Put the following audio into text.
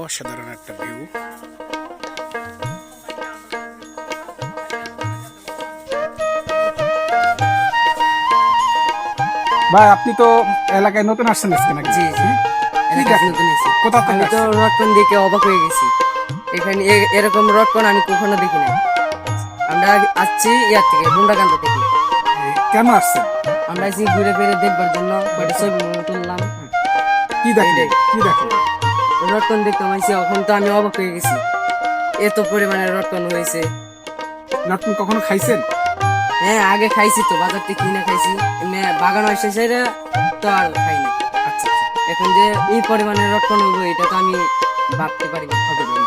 অসাধারণ একটা ভিউ ভাই আপনি তো এলাকায় নতুন আসছেন আজকে নাকি? জি জি। এলাকায় নতুন এসেছি। কোথা থেকে তো রটকন দেখে অবাক হয়ে গেছি। এখানে এরকম রটকন আমি কখনো দেখি নাই। আমরা আসছি ইয়ার থেকে বুন্ডাকান্ত থেকে। কেন আসছেন? আমরা এসে ঘুরে ফিরে দেখবার জন্য ছবি তুললাম। কি দেখেন। কি দেখেন রটকন দেখতে পাইছি এখন তো আমি অবাক হয়ে গেছি। এত পরিমাণে রটকন হয়েছে। রটকন কখনো খাইছেন? হ্যাঁ আগে খাইছি তো বাজার থেকে কিনে খাইছি। বাগান আসে সেটা তো আর খাইনি। আচ্ছা আচ্ছা। এখন যে এই পরিমাণে রটকন হইব এটা তো আমি ভাবতে পারি না। হবে, হবে। আমি